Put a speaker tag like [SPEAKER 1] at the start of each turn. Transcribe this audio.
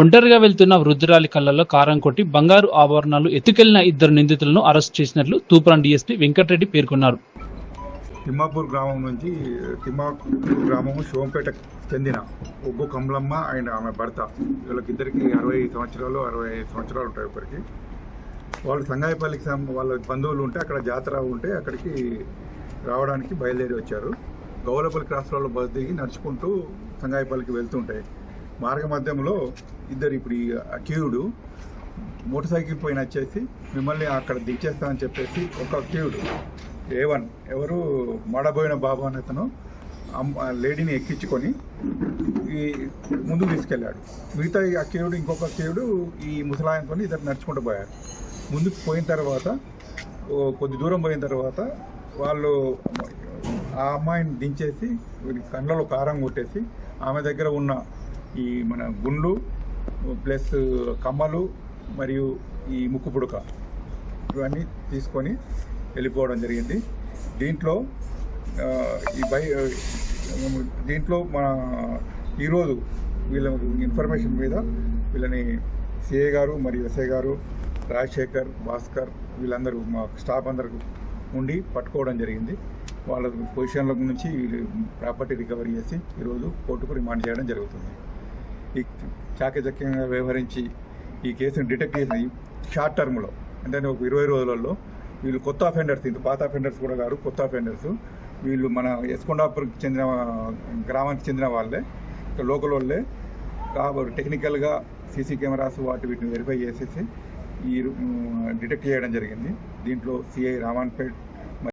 [SPEAKER 1] ఒంటరిగా వెళ్తున్న వృద్ధురాలి కళ్ళల్లో కారం కొట్టి బంగారు ఆభరణాలు ఎత్తుకెళ్ళిన ఇద్దరు నిందితులను అరెస్ట్ చేసినట్లు తూప్రాన్ డీఎస్పీ వెంకటరెడ్డి పేర్కొన్నారు.
[SPEAKER 2] తిమ్మాపూర్ గ్రామం నుంచి తిమ్మాపూర్ గ్రామము శివంపేటకు చెందిన ఒగ్గు కమలమ్మ అండ్ ఆమె భర్త. వీళ్ళకిద్దరికి అరవై సంవత్సరాలు అరవై సంవత్సరాలు ఉంటాయి ఒకరికి వాళ్ళు సంగాయపల్లికి వాళ్ళ బంధువులు ఉంటే అక్కడ జాతర ఉంటే అక్కడికి రావడానికి బయలుదేరి వచ్చారు. గౌలపల్లి క్రాస్ రోడ్లో బస్ దిగి నడుచుకుంటూ సంగాయపల్లికి వెళ్తుంటాయి. మార్గ మధ్యంలో ఇద్దరు ఇప్పుడు ఈ అక్యూడు మోటార్ సైకిల్ పైన వచ్చేసి మిమ్మల్ని అక్కడ దించేస్తామని చెప్పేసి ఒక అక్యూడు ఏ వన్ ఎవరు మడబోయిన బాబు అని అతను లేడీని ఎక్కించుకొని ఈ ముందుకు తీసుకెళ్ళాడు. మిగతా ఈ అక్కేయుడు ఇంకొక కేవుడు ఈ ముసలాయనతో ఇద్దరు నడుచుకుంటూ పోయారు. ముందుకు పోయిన తర్వాత కొద్ది దూరం పోయిన తర్వాత వాళ్ళు ఆ అమ్మాయిని దించేసి కళ్ళలో కారం కొట్టేసి ఆమె దగ్గర ఉన్న ఈ మన గుండ్లు ప్లస్ కమ్మలు మరియు ఈ ముక్కు పుడక ఇవన్నీ తీసుకొని వెళ్ళిపోవడం జరిగింది. దీంట్లో ఈ బై దీంట్లో మన ఈరోజు వీళ్ళ ఇన్ఫర్మేషన్ మీద వీళ్ళని సిఏ గారు మరియు ఎస్ఐ గారు రాజశేఖర్ భాస్కర్ వీళ్ళందరూ మా స్టాఫ్ అందరూ ఉండి పట్టుకోవడం జరిగింది. వాళ్ళ పొజిషన్ల నుంచి ప్రాపర్టీ రికవరీ చేసి ఈరోజు కోర్టుకు రిమాండ్ చేయడం జరుగుతుంది. ఈ చాకచక్యంగా వ్యవహరించి ఈ కేసును డిటెక్ట్ చేసి షార్ట్ టర్మ్లో అంటే ఒక ఇరవై రోజులలో వీళ్ళు కొత్త అఫెండర్స్ ఇంత పాత అఫెండర్స్ కూడా కాదు కొత్త అఫెండర్స్. వీళ్ళు మన ఎస్కొండాపూర్కి చెందిన గ్రామానికి చెందిన వాళ్ళే లోకల్ వాళ్ళే. కాబట్టి టెక్నికల్గా సీసీ కెమెరాస్ వాటి వీటిని వెరిఫై చేసేసి ఈ డిటెక్ట్ చేయడం జరిగింది. దీంట్లో సిఐ రామాన్పేట్